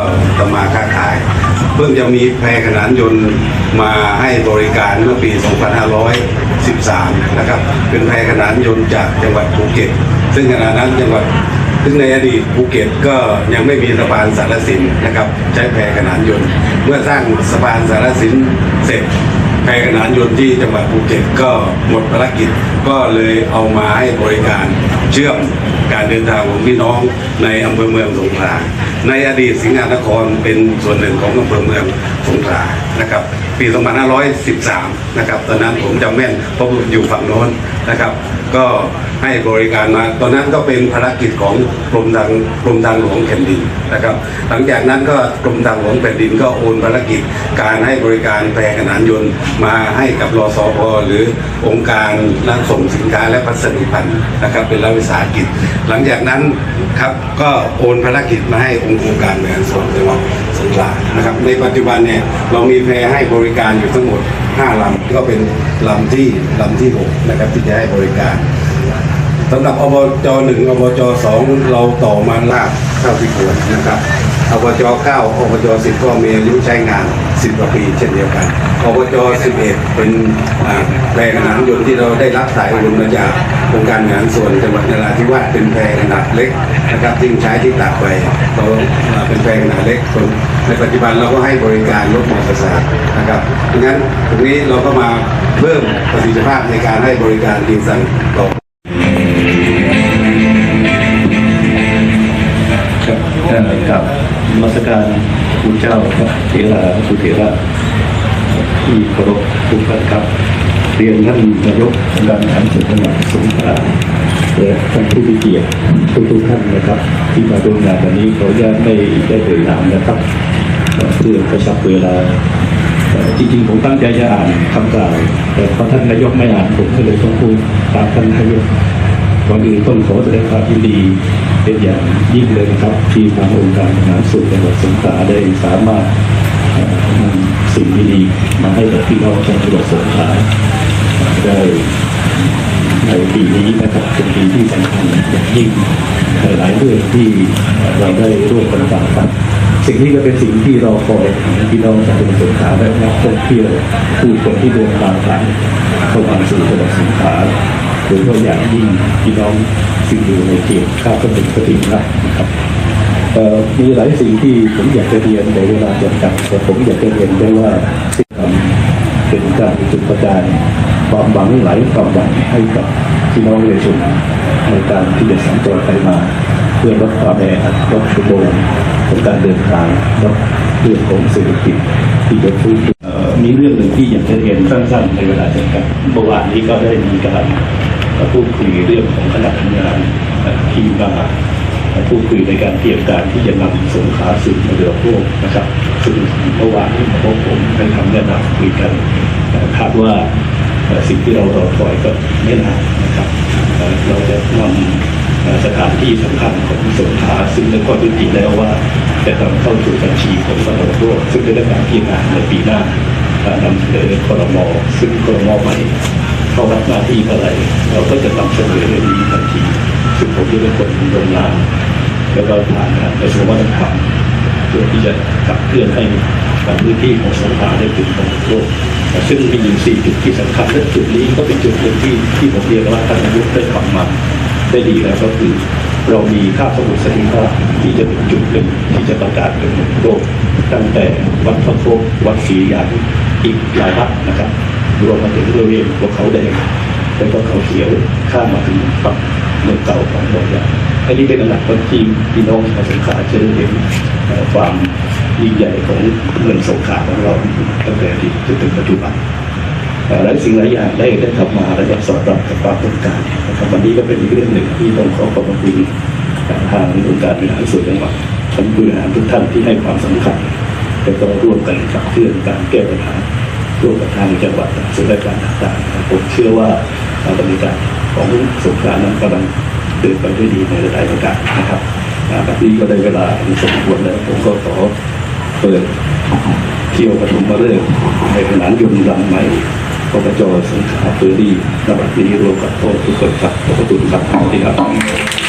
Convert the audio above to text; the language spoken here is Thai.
เอ่อทำมาค้าขาย เพิ่งจะมีแพรขนานยนต์มาให้บริการเมื่อปี 2513 นะครับ เป็นแพรขนานยนต์จากจังหวัดภูเก็ต ซึ่งขณะนั้นจังหวัดซึ่งในอดีตภูเก็ตก็ยังไม่มีสะพานสารสินนะครับ ใช้แพรขนานยนต์ เมื่อสร้างสะพานสารสินเสร็จแพรขนานยนต์ที่จังหวัดภูเก็ตก็หมดภารกิจก็เลยเอามาให้บริการ เชื่อมการเดินทางของพี่น้องในอำเภอเมืองสงขลาในอดีตสิงหนครเป็นส่วนหนึ่งของอำเภอเมืองานะครับปี 2513 นะครับตอนนั้นผมจำแม่นเพราะผมอยู่ฝั่งโน้นนะครับก็ให้บริการมาตอนนั้นก็เป็นภารกิจของกรมทางกรมทางหลวงแผ่นดินนะครับ หลังจากนั้นก็กรมทางหลวงแผ่นดินก็โอนภารกิจการให้บริการแพรขนานยนต์มาให้กับรอสอพอหรือองค์การนักส่งสินค้าและพัสดุพันธ์นะครับ เป็นรัฐวิสาหกิจ หลังจากนั้นครับก็โอนภารกิจมาให้องค์การบริหารส่วนจังหวัด สงขลานะครับในปัจจุบันเนี่ยเรามีแพให้บริการอยู่ทั้งหมด 5ลำก็เป็นลำที่ลำที่6นะครับที่จะให้บริการสำหรับอบจหนึ่งอบจสองเราต่อมาลากเข้าที่ควรนะครับอบจเก้าอบจสิบก็มีอายุใช้งาน สิบกว่าปีเช่นเดียวกันอบจสิบเอ็ดเป็นแพรขนานยนต์ที่เราได้รับสายโอนมาจากองค์การบริหารส่วนจังหวัดนราธิวาสเป็นแพรขนาดเล็กนะครับที่ใช้ที่ตากใบเราเป็นแพรขนาดเล็กส่วนในปัจจุบันเราก็ให้บริการรถมอเตอร์ไซค์นะครับดังนั้นตรงนี้เราก็มาเพิ่มประสิทธิภาพในการให้บริการดีสั่งต่อ กับมัสการคุณเจ้าเถระคุเถระที่เคารพทุกท่านครับ เรียนท่านนายกองค์การบริหารส่วนจังหวัดสงขลาและท่านผู้มีเกียรติทุกทุกท่านนะครับ ที่มาร่วมงานวันนี้ขออนุญาตไม่ได้เอ่ยนามนะครับ เพื่อกระชับเวลาจริงๆผมตั้งใจจะอ่านคำกล่าวแต่พอท่านนายกไม่อ่านผมก็เลยต้องพูดตามท่านนายก ก่อนอื่นต้องขอแสดงความยินดีเป็นอย่างยิ่งเลยนะครับ ที่ทางองค์การบริหารส่วนจังหวัดสงขลาได้สามารถเอ่อนำสิ่งดีๆมาให้กับพี่น้องชาวจังหวัดสงขลาได้ในปีนี้นะครับเป็นปีที่สำคัญอย่างยิ่งหลายเรื่องที่เราได้ร่วมกันฝ่าฟันสิ่งนี้ก็เป็นสิ่งที่เราคอยพี่น้องชาวจังหวัดสงขลาและนักท่องเที่ยวผู้คนที่เดินทางผ่านเข้ามาสู่จังหวัดสงขลา โดยเฉพาะอย่างยิ่งพี่น้องสิ่งอยู่ในเขตข้าวกระติกกระติกนะครับมีหลายสิ่งที่ผมอยากจะเรียนในเวลาจำกัดแต่ผมอยากจะเรียนได้ว่าสิ่งเป็นการจุดประกายความหวังหลายความหวังให้กับพี่น้องประชาชนในการที่จะสัญจรไปมา เพื่อลดความแออัดลดชั่วโมงของการเดินทางลดเรื่องของเศรษฐกิจที่จะฟื้นมีเรื่องหนึ่งที่อยากจะเรียนสั้นๆในเวลาจำกัดเมื่อวานนี้ก็ได้มีการ มาพูดคุยเรื่องของคณะทำงานที่มาพูดคุยในการเตรียมการที่จะนำสงขาสู่มรดกโลกนะครับซึ่งเมื่อวานนี้พวกผมได้ทำแนะนำคุยกันคาดว่าสิ่งที่เรารอคอยก็ไม่นานนะครับ เราจะนำสถานที่สำคัญของสงขาซึ่งในข้อยุติแล้วว่าจะนำเข้าสู่บัญชีของมรดกโลกซึ่งจะได้การพิจารณาในปีหน้านำเสนอคอรมอซึ่งคอรมอใหม่ เข้ารับหน้าที่เมื่อไหร่เราก็จะนำเสนอเรื่องนี้ทันทีซึ่งผมจะเป็นคนลงนามแล้วก็ผ่านการกระทรวงวัฒนธรรมเพื่อที่จะขับเคลื่อนให้พื้นที่ของสงขลาได้ถึงของโลกซึ่งมีอยู่สี่จุดที่สำคัญและจุดนี้ก็เป็นจุดหนึ่งที่ที่ผมเรียนว่าท่านนายกได้ทำมาได้ดีแล้วก็คือ เรามีค่าสมุทรสถิตที่จะเป็นจุดหนึ่งที่จะประกาศเป็นโลกตั้งแต่วัดพระโคกวัดศรียานอีกหลายวัดนะครับ รวมมาถึงบริเวณภูเขาแดงแล้วก็เขาเขียวข้ามมาถึงฝั่งเมืองเก่าของบอยาอันนี้เป็นอันดับต้นที่พี่น้องชาวสงขลาจะได้เห็นความยิ่งใหญ่ของเมืองสงขลาของเราตั้งแต่อดีตจนถึงปัจจุบันหลายสิ่งหลายอย่างได้ได้ทำมาและได้สอดรับกับความต้องการนะครับวันนี้ก็เป็นอีกเรื่องหนึ่งที่ต้องขอขอบพระคุณทางองค์การบริหารส่วนจังหวัดท่านผู้บริหารทุกท่านที่ให้ความสำคัญและก็ร่วมกันขับเคลื่อนการแก้ปัญหา ร่วมกับทางจังหวัดส่วนราชการต่างๆผมเชื่อว่าบรรยากาศของสงกานั้นกำลังเดินไปด้วยดีในระดับประกาศนะครับอ่าแบบนี้ก็ได้เวลาสมควรแล้วผมก็ขอเปิดเที่ยวปฐมฤกษ์ในขนานยนต์ลำใหม่ปปจสงขลาเฟอร์รี่ระบัดนี้รวมกับโทษทุกคนครับขอบคุณครับสวัสดีครับ